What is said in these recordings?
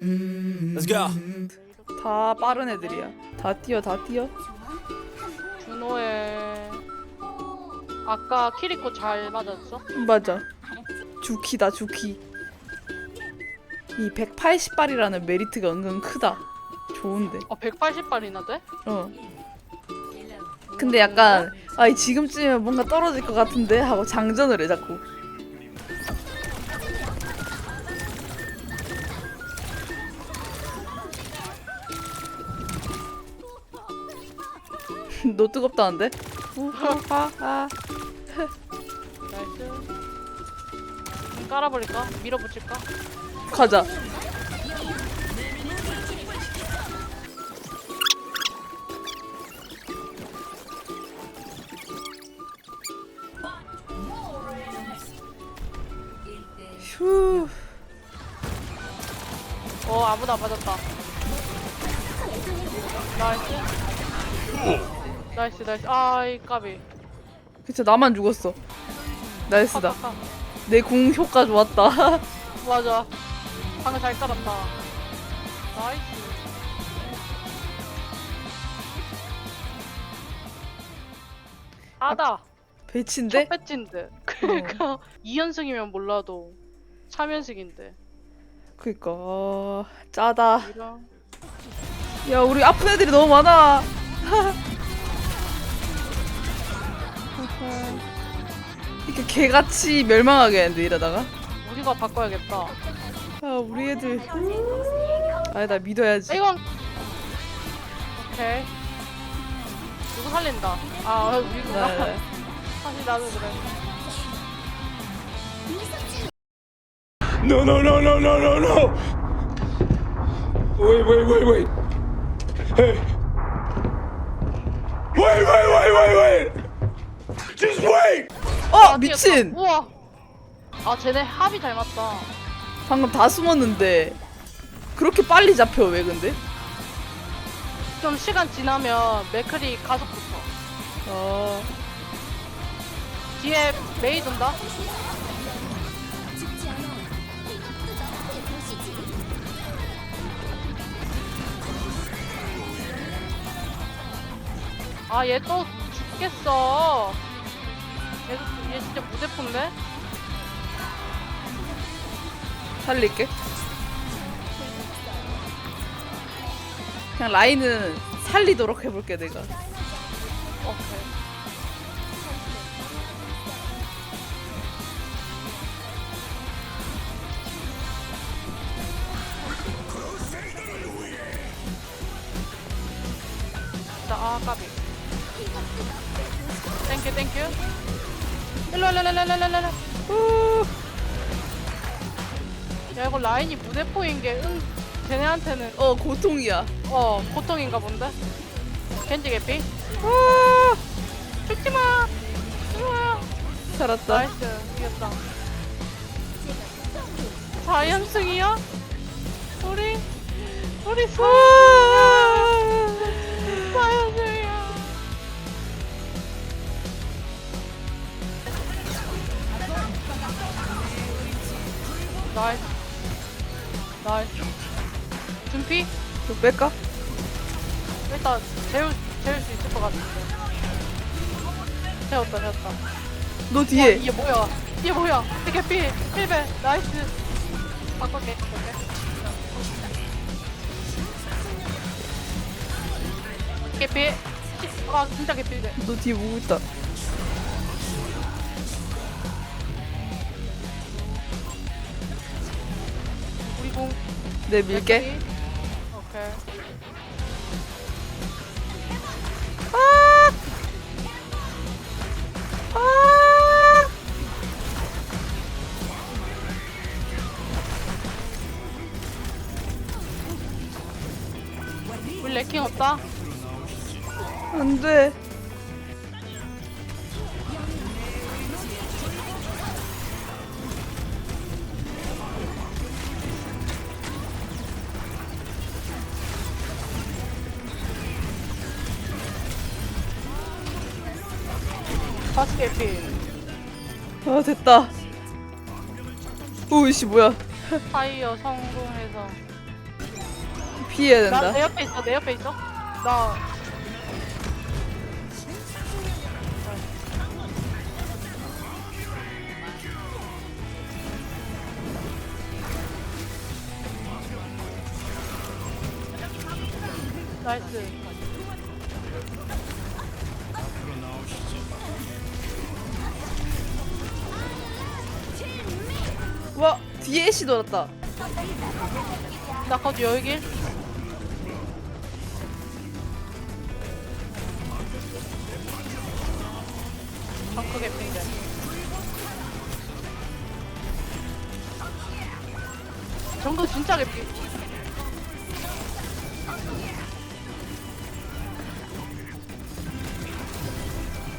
Let's go. 다 빠른 애들이야. 다 뛰어, 다 뛰어. 준호의 아까 키리코 잘 맞았어? 맞아. 주키다, 주키. 이 180발이라는 메리트가 은근 크다. 좋은데. 어 180발이나 돼? 어. 근데 약간 아 지금쯤이면 뭔가 떨어질 것 같은데 하고 장전을 해 자꾸. 너 뜨겁다는데? 우하하. 나이스 좀 깔아버릴까? 밀어붙일까? 가자. 휴. 어 아무도 안 맞았다 나이스 나이스 나이스 아이 까비 그쵸 나만 죽었어. 나이스다. 팍 팍 팍. 내 궁 효과 좋았다. 맞아 방금 잘 깔았다 나이스 아다 배치인데? 첫 배치인데 그러니까 2연승이면 몰라도 3연승인데 그니까 어, 짜다. 이런 야 우리 아픈 애들이 너무 많아. 이렇게 개같이 멸망하겠는데 이러다가. 우리가 바꿔야겠다 아 우리 애들. 아니 나 믿어야지. 이건 오케이 누구 살린다 아 우리구나 네, 네. 사실 나도 그래 No, no, no, no, no, no, no. Wait, wait, wait, wait. Hey. Wait, wait, wait, wait, wait. Just wait. 어 아, 미친. 뛰었다. 우와 아 쟤네 합이 잘 맞다 방금 다 숨었는데 그렇게 빨리 잡혀 왜 근데? 좀 시간 지나면 맥클이 가속 붙어 어. 뒤에 메이 돈다 아 얘 또 죽겠어 얘, 얘 진짜 무대포인데? 살릴게. 그냥 라인은 살리도록 해볼게 내가. 오케이 후. 야, 이거 라인이 무대포인 게, 응, 쟤네한테는, 어 고통이야. 어, 고통인가 본데? 겐지 개피? 아, 죽지 마! 일로 와요. 살았다. 나이스, 이겼다. 4연승이야? 우리, 우리 4, 뺄까? 일단 재울, 재울 수 있을 것 같은데. 재웠다, 재웠다. 너 와, 뒤에. 이게 뭐야? 이게 뭐야? 이게 피, 필배, 나이스. 바꿀게, 바꿀게. 개피. 아, 진짜 개피네. 너 뒤에 보고 있다. 우리 공. 내 밀게. 레킹 없다? 안 돼. 다섯 개피. 아 됐다. 오이씨 뭐야? 파이어 성공해서. 피해야 나내 된다. 옆에 있어, 내 옆에 있어. 나. 나이스. 와 뒤에 애쉬 돌았다. 나 거기 열길. 정크 진짜 개핑.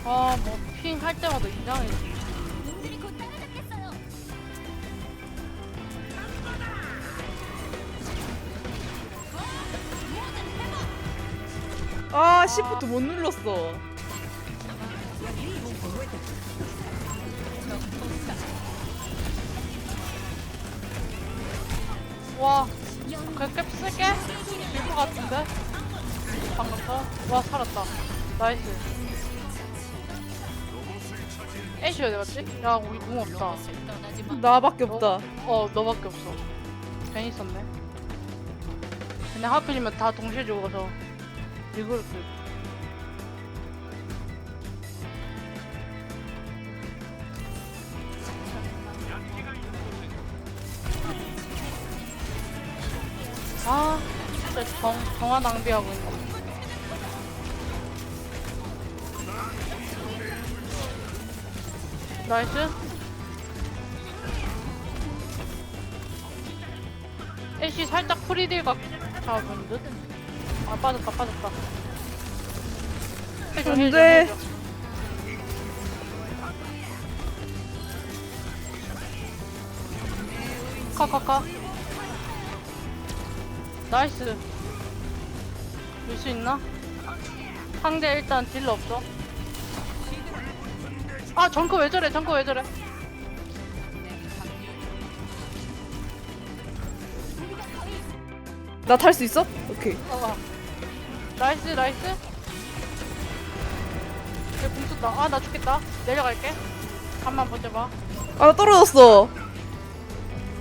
아, 뭐, 핑 할 때마다 이상해. 아 시프트 못 눌렀어. 와, 그렇게 쓸게? 질것 같은데? 방금 더? 와, 살았다. 나이스. 애쉬 어디 갔지? 야, 우리 궁 없다. 나밖에 없다. 어, 너밖에 없어. 괜히 썼네. 근데 하필이면 다 동시에 죽어서 이걸 그 정, 정화 낭비하고 있네. 나이스. 애쉬 살짝 프리딜각 잡은 듯? 아 빠졌다 빠졌다 해줘, 안 해줘, 돼. 해줘. 카카카 나이스 밀수 있나? 상대 일단 딜러 없어 아 정크 왜 저래 정크 왜 저래 나 탈 수 있어? 오케이. 어. 나이스 나이스 얘공 쏜다 아 나 죽겠다 내려갈게 잠만 버텨봐 아 나 떨어졌어.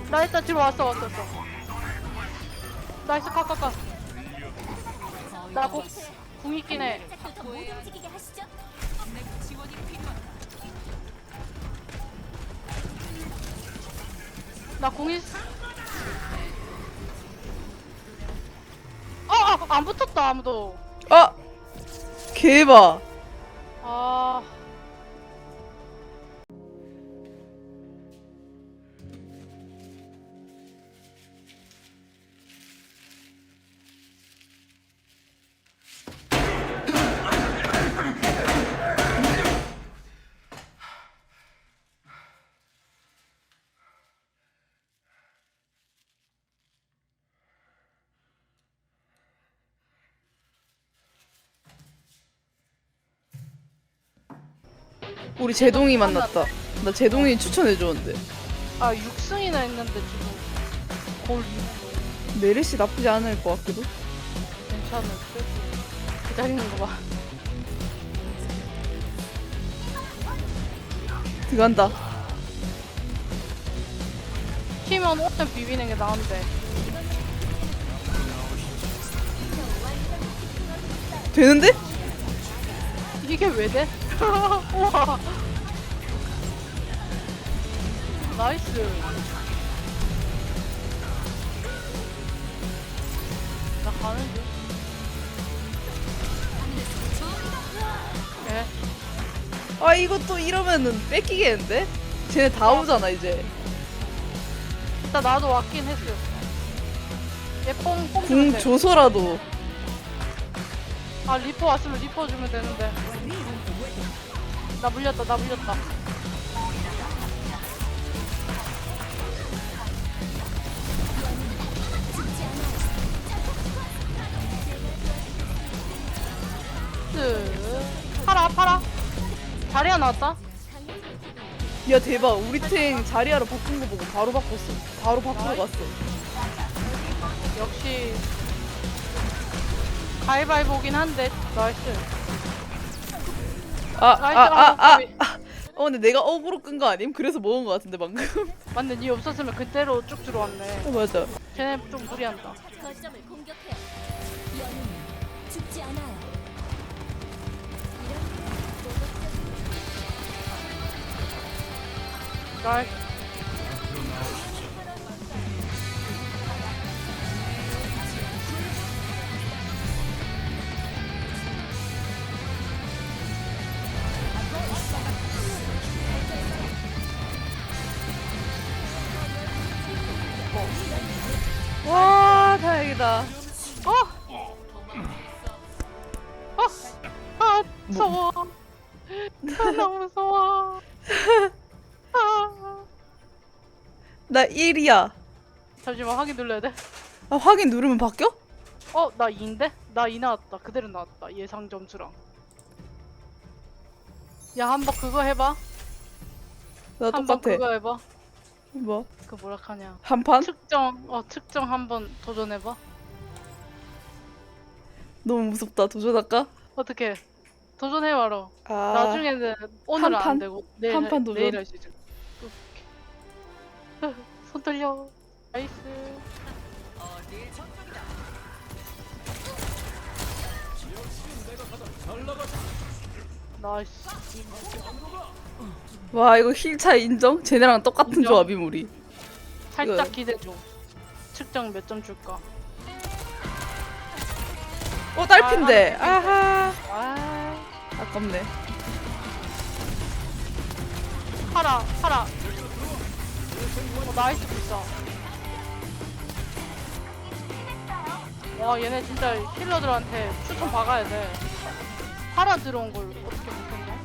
나 일단 뒤로 왔어 왔어 왔어 나이스 카카카 나공 궁 있긴 해 나 공이 아, 아, 안 붙었다 아무도. 아 개봐. 우리 제동이 만났다. 나 제동이 추천해 줬는데. 아 6승이나 했는데 지금 골 6. 메르시 나쁘지 않을 것 같기도. 괜찮을 듯. 기다리는 거 봐. 들어간다. 팀원 옷좀 비비는 게 나은데. 되는데? 이게 왜 돼? 우와. 나이스. 나 가는 중. 예. 아 이것도 이러면은 뺏기겠는데? 쟤네 다 오잖아 이제. 일단 나도 왔긴 했어. 얘뽕 뽕. 궁 주면 돼. 줘서라도. 아 리퍼 왔으면 리퍼 주면 되는데. 나 물렸다. 나 물렸다. 스. 팔아 팔아. 자리야 나왔다. 야 대박 우리 탱 자리하러 바꾼 거 보고 바로 바꿨어 바로 바꾸러 갔어 역시 가위바위보긴 한데 나이스 아아 나이스 아아 아, 어 근데 내가 어그로 끈 거 아님? 그래서 먹은 거 같은데 방금 맞네 니 없었으면 그대로 쭉 들어왔네 어 맞아 쟤네 좀 무리한다 거점을 공격해요. 영웅은 죽지 않아요. 나이스 와 다행이다 어! 어! 아 무서워 아, 너무 무서워 아. 나 1이야 잠시만 확인 눌러야 돼 아 확인 누르면 바뀌어? 어, 나 2인데? 나 2 나왔다. 그대로 나왔다. 예상 점수랑. 야, 한번 그거 해봐. 나 한번 똑같아 그거 해봐. 뭐? 그 뭐라 하냐. 한판? 측정, 어, 측정 한번 도전해봐. 너무 무섭다 도전할까? 어떻게? 도전해봐라. 아 나중에는 오늘 은 한 판? 안 되고 내일 한판 할- 도전? 내일 할 수. 오케이. 손 떨려. 나이스. 나이스. 와 이거 힐 차이 인정? 쟤네랑 똑같은 인정. 조합임 우리 살짝 이거- 기대 좀. 측정 몇 점 줄까? 어 딸핀데 아, 아하 아, 아깝네 팔아, 팔아. 어, 나이스 불사. 와, 얘네 진짜 힐러들한테 추천 박아야 돼. 팔아 들어온 걸 어떻게 못했냐?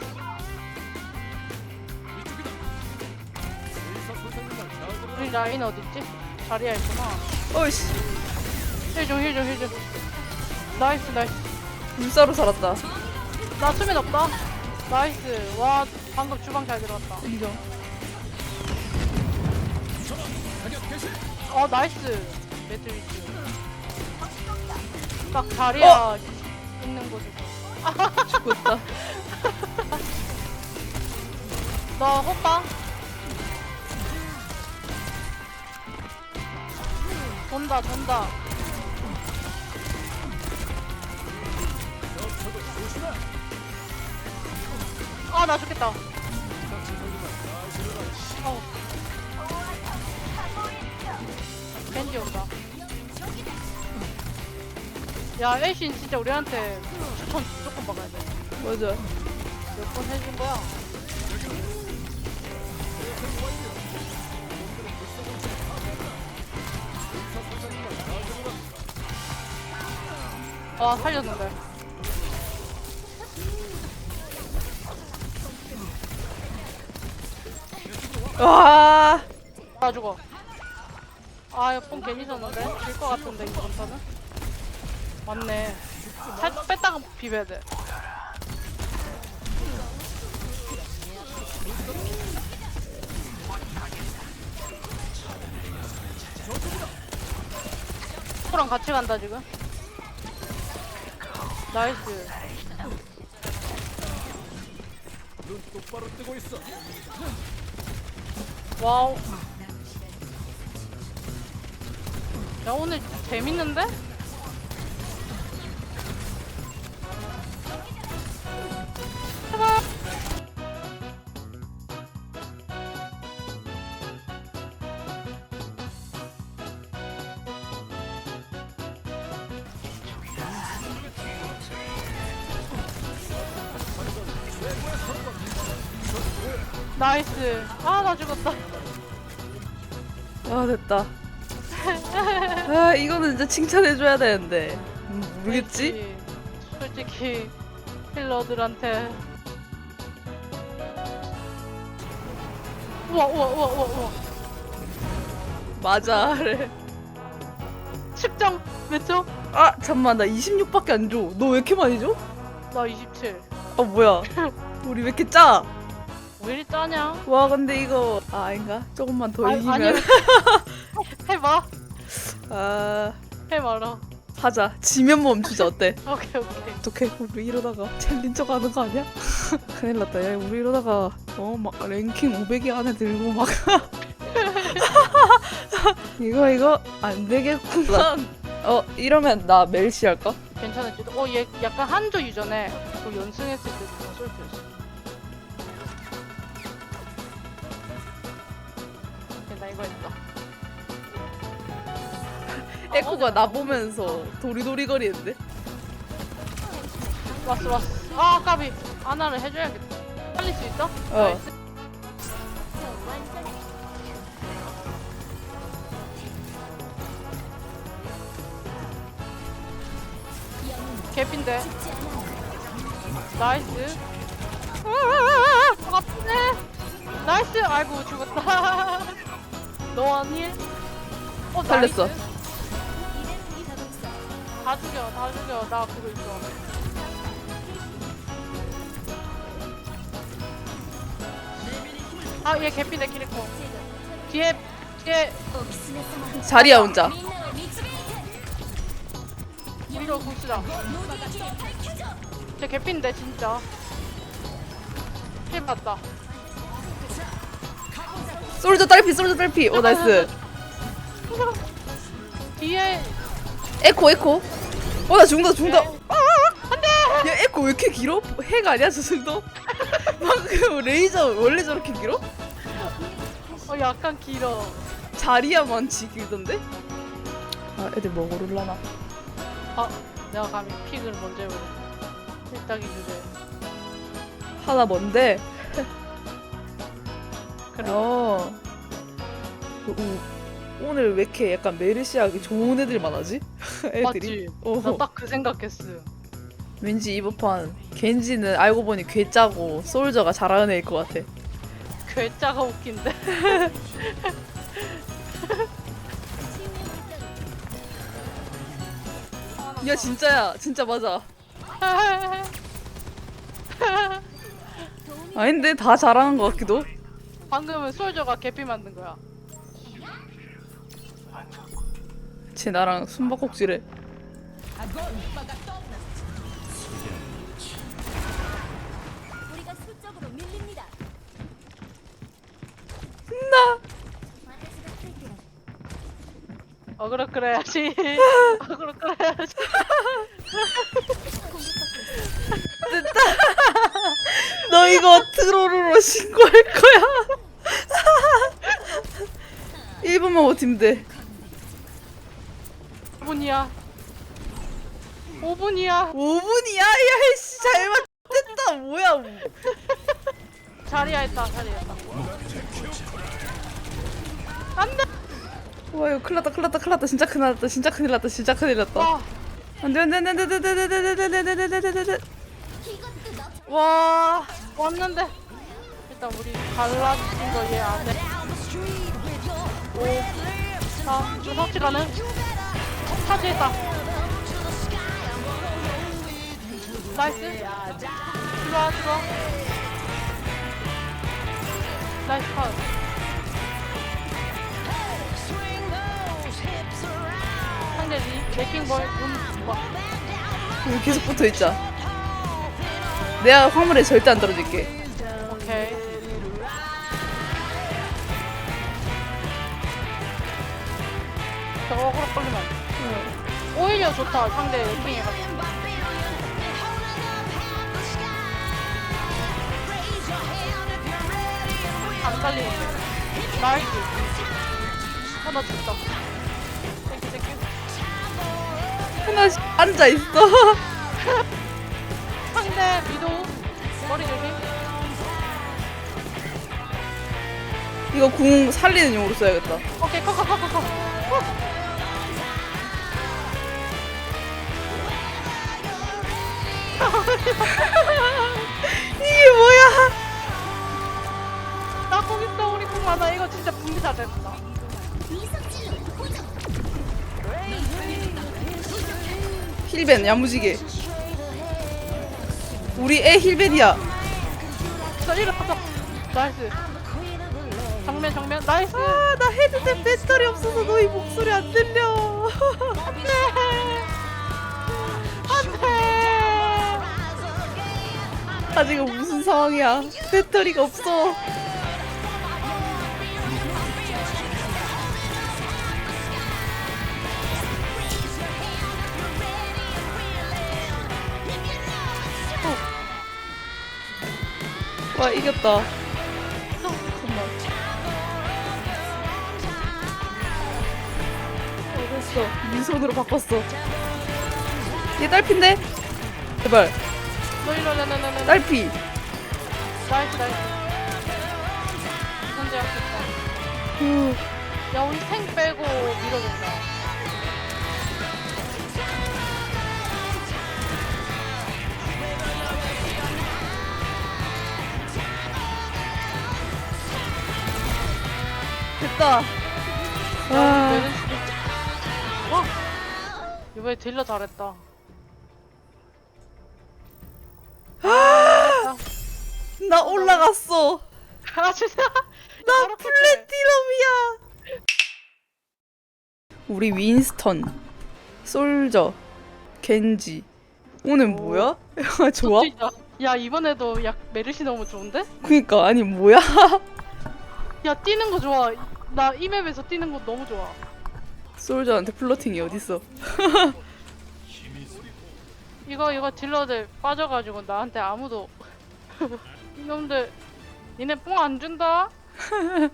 우리 라인 어딨지? 자리야 있구나. 어이씨 힐좀, 힐좀, 힐좀. 나이스, 나이스. 물사로 살았다 나 수면 없다. 나이스. 와, 방금 주방 잘 들어갔다. 인정 어 나이스 매트리스 딱 자리야 있는 곳에서 있다. 너 호빠 돈다 돈다. 아 나 죽겠다. 어. 벤지 온다. 야 애신 진짜 우리한테 추천 무조건 박아야 돼 맞아 몇 번 해준 거야? 아 살렸는데 와나 죽어 아뽕 괜히 졌는데? 질 것 같은데 이번 판은? 맞네 살짝 뺐다가 비벼야 돼 코랑 같이 간다 지금 나이스 똑바로 뜨고 있어. 와우. 야 오늘 재밌는데? 나이스. 아 나 죽었다. 아 됐다 아 이거는 진짜 칭찬해줘야 되는데 음, 모르겠지? 솔직히 힐러들한테 우와 우와 우와 우와 우와 맞아 그래 측정 몇 점? 아 잠만 나 26밖에 안 줘 너 왜 이렇게 많이 줘? 나 27. 아 뭐야 우리 왜 이렇게 짜? 왜 이리 짜냐? 와 근데 이거 아 아닌가? 조금만 더 아, 이기면 해봐 아 해봐라 하자 지면 멈추자 어때? 오케이 오케이 어떡해 우리 이러다가 챌린저 가는 거 아니야? 큰일 났다 야 우리 이러다가 어 막 랭킹 500위 안에 들고 막 이거 이거 안 되겠구만 어 이러면 나 멜시 할까? 괜찮을지도 어얘 약간 한조 유전에 그 연승했을 때 그런 솔트였어 오케이 나 이거 했다 에코가 나 보면서 도리도리 거리는데? 왔어 왔어 아 까비 아나를 해줘야겠다 살릴 수 있어? 어. 나이스. 개핀데. 나이스 아, 아프네 나이스 아이고 죽었다 너 아니? 어 살렸어. 나이스. 다 죽여 다 죽여. 나 그거 있어. 아 얘 개핀데 키리코. 뒤에 뒤에. 자리야 혼자. 위로 봅시다. 쟤 개핀데 진짜. 힐 봤다 솔저 딸피 솔저 딸피 오 나이스 뒤에 에코 에코 어 나 죽는다 죽는다 안돼 야 에코 왜 이렇게 길어? 핵 아니야 저 정도? 방금 레이저 원래 저렇게 길어? 어 약간 길어 자리야만 지길던데? 아 애들 뭐 고를라나 아 내가 감히 픽을 먼저 해보고 일딱이 주제 하나 뭔데? 어 그, 우, 오늘 왜 이렇게 약간 메르시하기 좋은 애들만 하지? 애들이? 맞지? 어. 나 딱 그 생각했어 왠지 이번 판 겐지는 알고 보니 괴짜고 솔저가 잘하는 애일 것 같아 괴짜가 웃긴데 야 진짜야 진짜 맞아 아닌데 다 잘하는 것 같기도 방금은 솔저가 개피 만든 거야. 쟤 나랑 숨바꼭질해. 우리가 수적으로 밀립니다. 나. 어그로 끌어야지. 어그로 끌어야지. 너 이거 트롤로 신고할 거야 1분만 버티면 돼 5분이야. 5분이야. 5분이야? 야이씨 잘못됐다. 뭐야 자리야 했다 자리야 했다 안 돼. 와 이거 큰일 났다 큰일 났다 큰일 났다. 진짜 큰일 났다 진짜 큰일 났다 진짜 큰일 났다. 와 안돼 안돼 안돼 안돼 안돼 안돼 안돼 안돼 안돼 안돼. 안돼 안돼 너와 왔는데. 일단 우리 갈라진 거얘 안 해 5 4 이거 설치 가능? 차지했다. 나이스. 들어와 들어와 나이스 컷. 상대 리 레킹볼 눈 봐. 여기 계속 붙어있자. 내가 화물에 절대 안 떨어질게 어그로 걸리면. 오히려 좋다 상대 레킹해가지고 안 달리는데 나이스. 어나 죽다. 땡큐 땡큐. 하나씩 앉아 있어. 상대 미도. 머리 조심. 이거 궁 살리는 용으로 써야겠다. 오케이 컷컷컷컷컷 진짜 됐다. 힐벤 야무지게 우리 애 힐벤이야 저 이거 가자 나이스. 정면 정면 나이스. 아, 나 헤드셋 배터리 없어서 너희 목소리 안 들려. 아, 지금 무슨 상황이야? 배터리가 없어. 와, 이겼다. 잠깐만. 어, 됐어. 민손으로 바꿨어. 얘 딸핀데? 제발. 너이러려려려려. 딸피. 나이스 나이스. 이건 제압했다. 후. 야 우리 탱 빼고 밀어준다. 야, 와. 메르시. 어? 이번에 딜러 잘했다. 아, 나 올라갔어. 아 진짜? 나 플래티넘이야. 우리 윈스턴, 솔저, 겐지. 오늘 뭐야? 야, 좋아? 진짜. 야 이번에도 약 메르시 너무 좋은데? 그니까 아니 뭐야? 야 뛰는 거 좋아. 나 이 맵에서 뛰는 거 너무 좋아. 솔저한테 플러팅이 어딨어? 이거 이거 딜러들 빠져가지고 나한테 아무도 이놈들 니네 뽕 안 준다?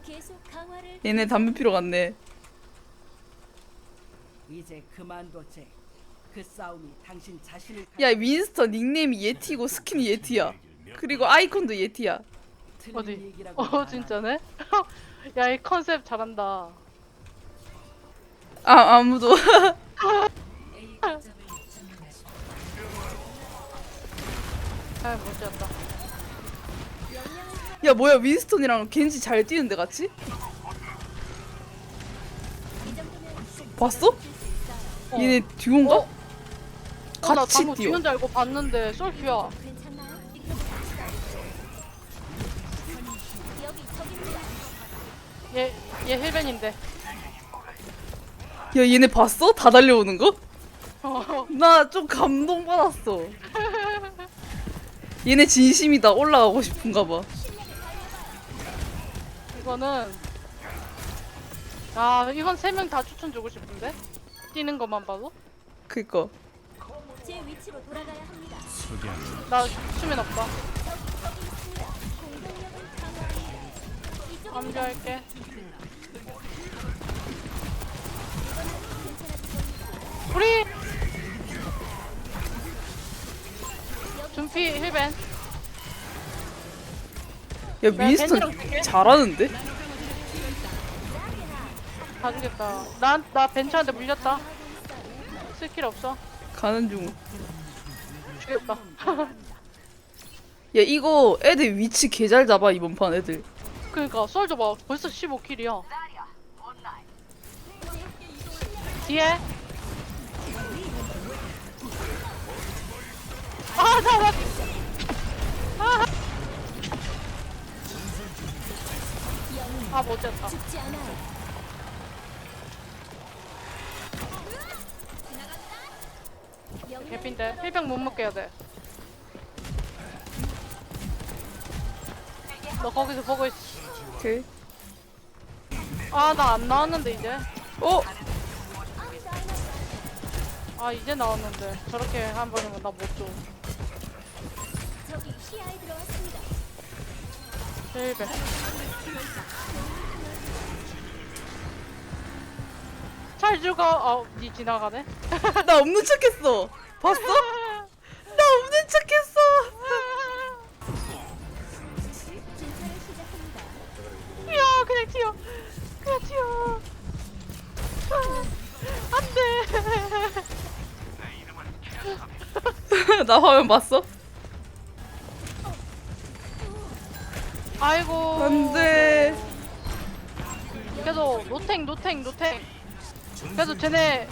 계속 강화를 얘네 담배 피러 갔네. 이제 그만둬 잭. 그 싸움이 당신 자신을 야 윈스턴 닉네임이 예티고 스킨이 예티야. 그리고 아이콘도 예티야. 틀린 어디? 얘기라고 어? 진짜네? 야 이 컨셉 잘한다. 아 아무도. 아 못 지었다. 야 뭐야 윈스턴이랑 겐지 잘 뛰는데 같이? 봤어? 어. 얘네 듀오인가? 어? 어, 나 같이 방금 뛰어. 뒤는 줄 알고 봤는데 솔큐야. 얘 얘 힐벤인데. 야 얘네 봤어? 다 달려오는 거? 어. 나 좀 감동받았어. 얘네 진심이다. 올라가고 싶은가 봐. 이거는 아 이건 세 명 다 추천 주고 싶은데 뛰는 것만 봐도 그니까. 제 위치로 돌아가야 합니다. 나 수면 없다. 암주할게. 우리 준피 힐벤 야 되게- 잘하는데? 다 죽겠다. 난나 벤처한테 물렸다. 스킬 없어. 가는 중. 죽였다. 야 이거 애들 위치 개 잘 잡아 이번 판 애들. 그러니까 솔져 봐. 벌써 15킬이야. 뒤에. 아, 나, 나. 아, 아, 못했다. 개핀데. 힐병 못 먹게 해야 돼. 너 거기서 보고 있어. 오케이. 아, 나 안 나왔는데, 이제. 어? 아, 이제 나왔는데. 저렇게 한 번이면 나 못 줘. 힐뱅. 잘 죽어. 어, 니 지나가네. 나 없는 척했어. 봤어? 나 화면 봤어? 아이고. 안돼. 계속 노탱 노탱 노탱. 계속 쟤네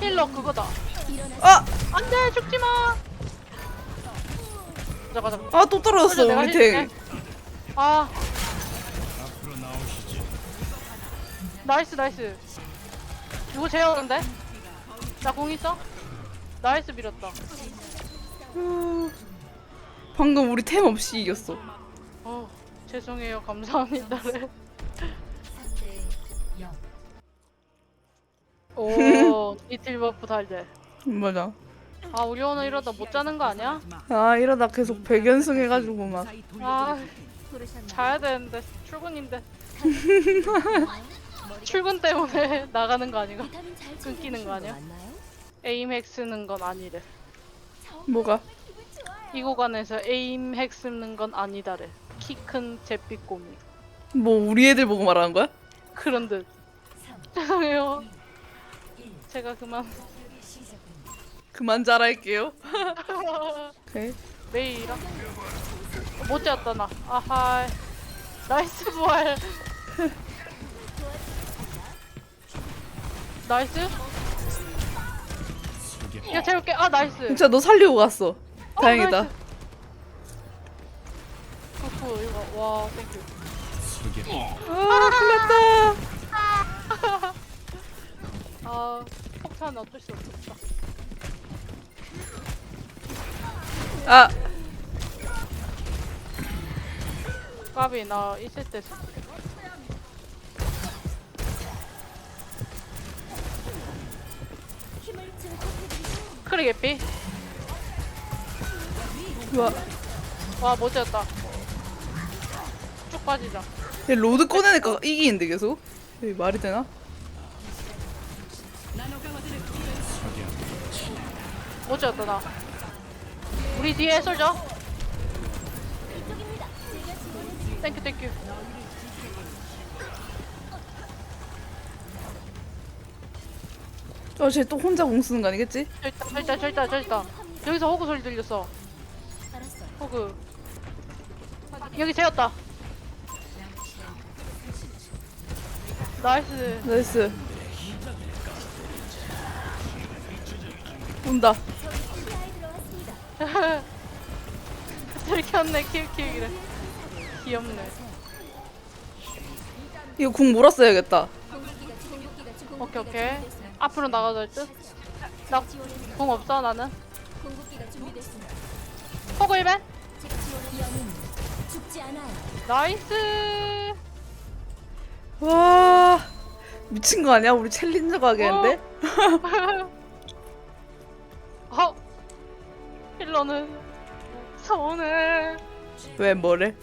힐러 그거다. 아! 안돼 죽지 마. 가자 가자. 아 또 떨어졌어 우리 힐 팀. 아. 나이스 나이스. 누구 제어는데? 나 공 있어? 나이스 밀었다. 방금 우리 템 없이 이겼어. 어 죄송해요 감사합니다 네. 오 이틀 버프 달대 맞아. 아 우리 오늘 이러다 못 자는 거 아니야? 아 이러다 계속 백연승 해가지고 막. 아? 자야 되는데 출근인데 출근 때문에 나가는 거잘 끊기는 거 아니야? 에임 핵 쓰는 건 아니래 뭐가? 이 구간에서 에임 핵 쓰는 건 아니다래. 키 큰 잿빛 꼬미 뭐 우리 애들 보고 말하는 거야? 그런 듯. 죄송해요. 제가 그만. 그만 잘할게요. 오케이. 메이라. 못 잤다 나. 아하. 나이스 부활. 나이스 야 재울게 아 나이스 진짜 너 살리고 갔어. 어, 다행이다. 나이스. 이거 와 땡큐 아 끝났다. 아 폭탄 어쩔 수 없었다 아 까비 나 있을 때 크리 개피 와. 와 못졌다 쭉 빠지자 얘 로드 꺼내니까 이기는데 계속. 이게 말이 되나? 못졌다 나 우리 뒤에 솔져. 땡큐 땡큐 어 쟤 또 혼자 공 쓰는 거 아니겠지? 저기 있다 저기 있다 여기서 호구 소리 들렸어. 호그 여기 재웠다 나이스 나이스. 온다. 들켰네 키우키우기래 귀엽네 이거 궁 몰았어야겠다. 오케이 오케이 앞으로 나가자 할듯 나공 없어 나는 준비됐습니다. 호그 1벤 제가 지원해 영웅 죽지 않아요. 나이스 와 미친 거 아니야? 우리 챌린저 가게인데? 어 힐러는 서운해 왜 뭐래?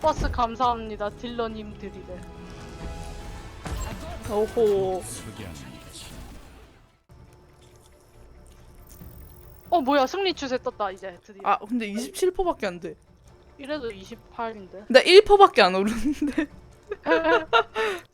버스 감사합니다 딜러님들이래 오호. 어 뭐야 승리 추세 떴다 이제 드디어 아 근데 27%밖에 안 돼. 이래도 28인데 나 1%밖에 안 오르는데.